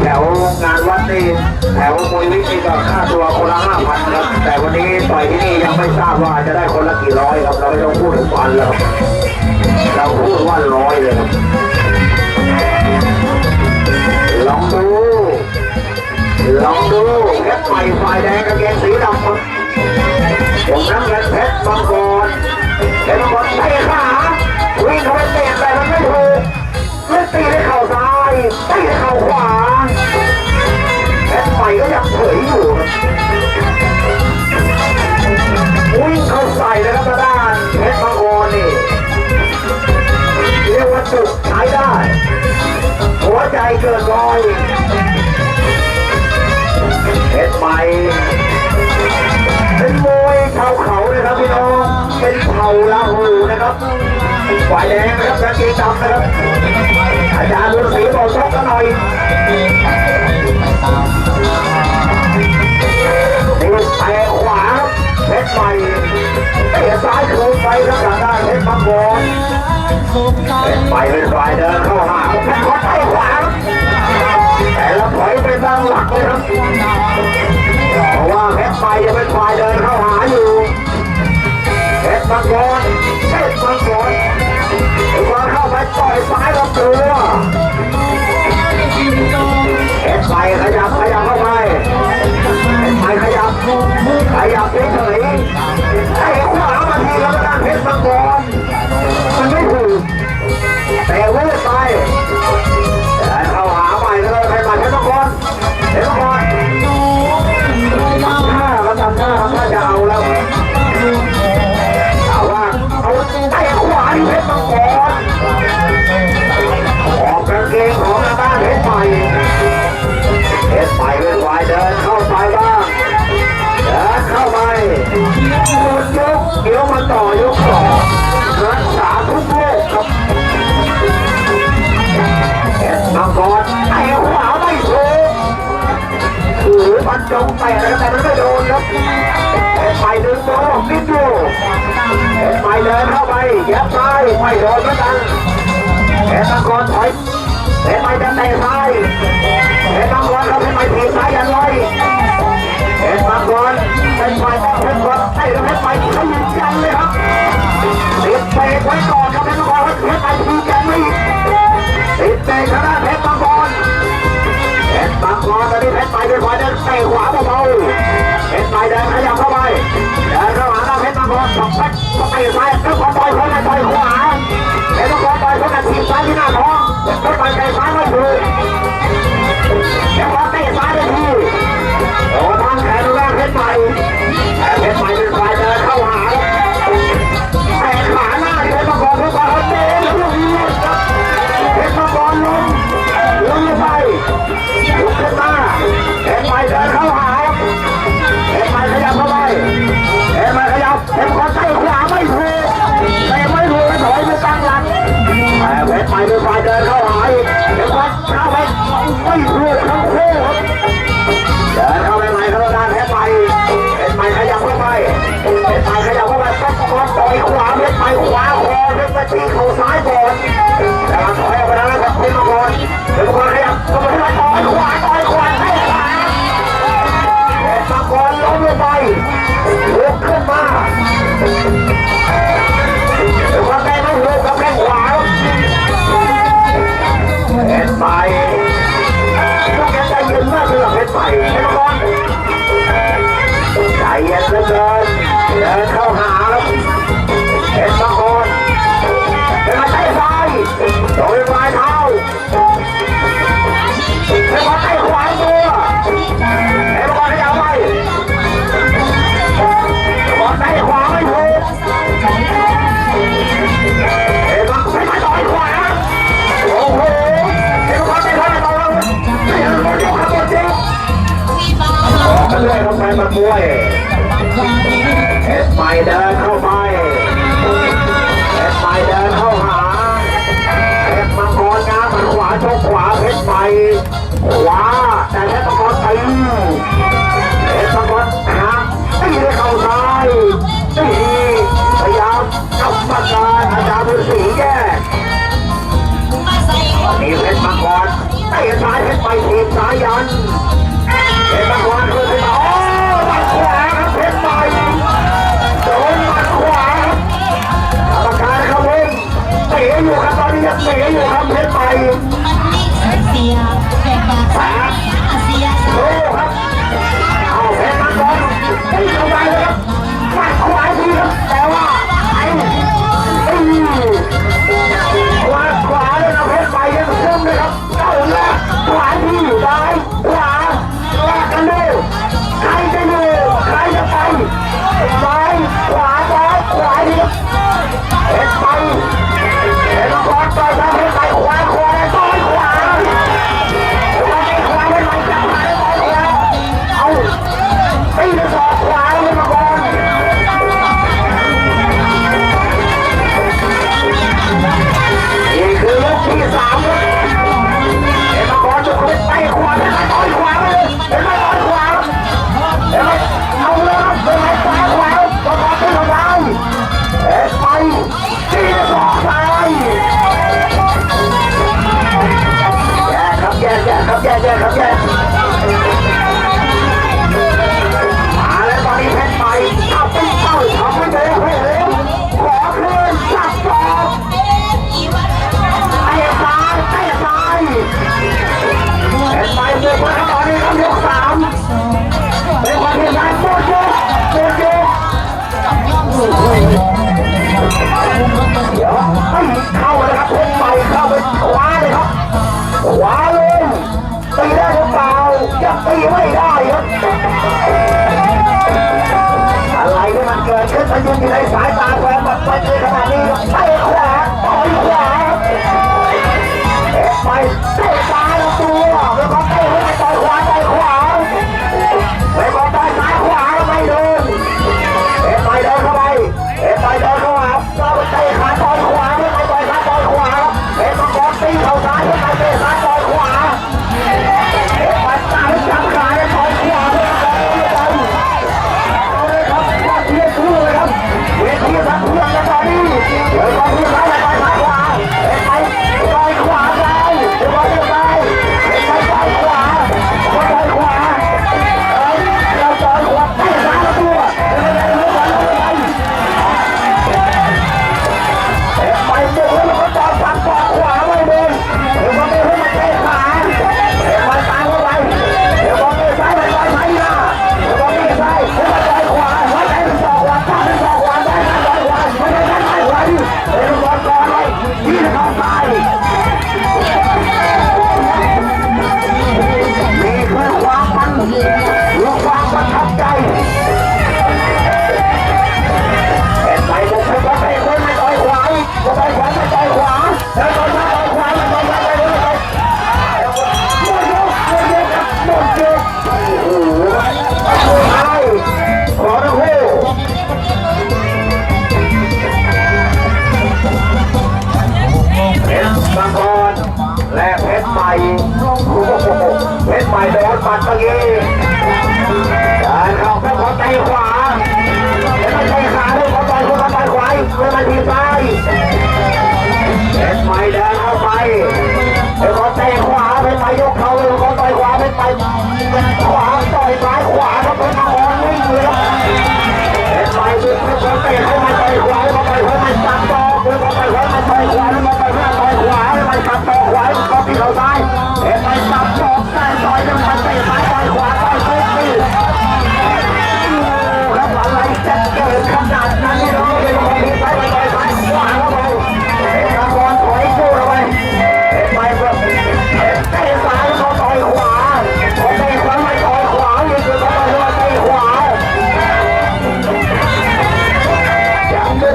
แถวงานวัดนี่แถวมวยวิทย์ก็ค่าตัวคนละห้าพันครับ แต่วันนี้ต่อยที่นี่ยังไม่ทราบว่าจะได้คนละกี่ร้อยครับ เราไม่ต้องพูดถึงพันแล้วครับเราพูดว่าร้อยเลยครับลองดูลองดูเพชรใหม่ฝ่ายแดงกางเกงสีดำครับผมนั่งเงินเพชรมังกรเพชรบอล เกิร้อยเข็ดไปเป็นมวยชาวเขานะครับพี่น้อง เป็นเผ่าลาหูนะครับฝ่ายแดงนะครับกางเกงดำนะครับ อาจารย์ฤาษีบอกชกกันหน่อยนี่แตะขวาเข็ดไปม่เตะซ้ายคืงไปครับทางด้าเข็ดมังกรเพชรใหเป็นฝ่ายเดิน Bangkok. แยบซ้ายไม่โดนเหมืกันแต่ตะกอนถอยเแต่ไม่จะเตะซ้ายแต่ตะกอนครั พัดสเตย์ซ้ายทุกนต่อยคนต่อยขวาแล้วทุกคนต่อยคนทีซ้ายที่หน้าท้องทุกคนต่อยซ้ายมาดูแล้วพอเตะซ้ายดีโอ้ทางแขนแรกเพชรใหม่เพชรใป็นฝ่ายเเข้าหาแต่ขาหน้าเพชรมังกรทุกคนเขาเตะ ขึ้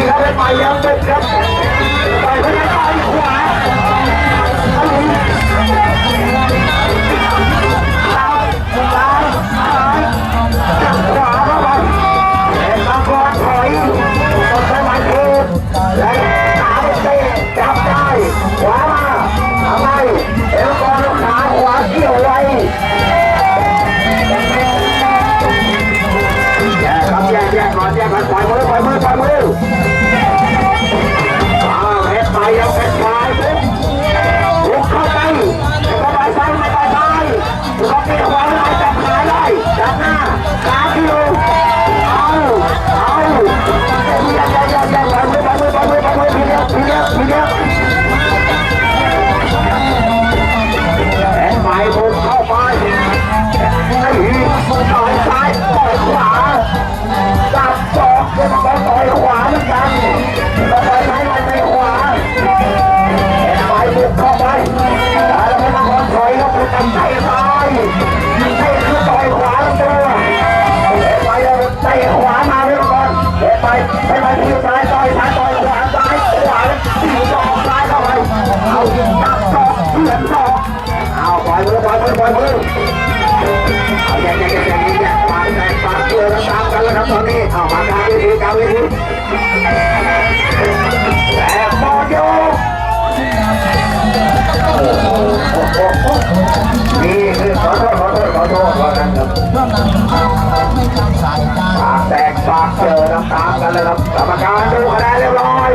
I'm gonna get my. ปล่มเอาแยกแยกแยกแยกแยกปากแตกปากเกลือตามกันแล้วครับตอนนี้เอามากลางเวทีกลางเวทีแต่บอลโยนี่คือขอโทษขอโทษขอโทษว่ากันครับปากแตกปากเจอน้ำตามกันเลยครับกรรมการดูคะแนนเรียบร้อย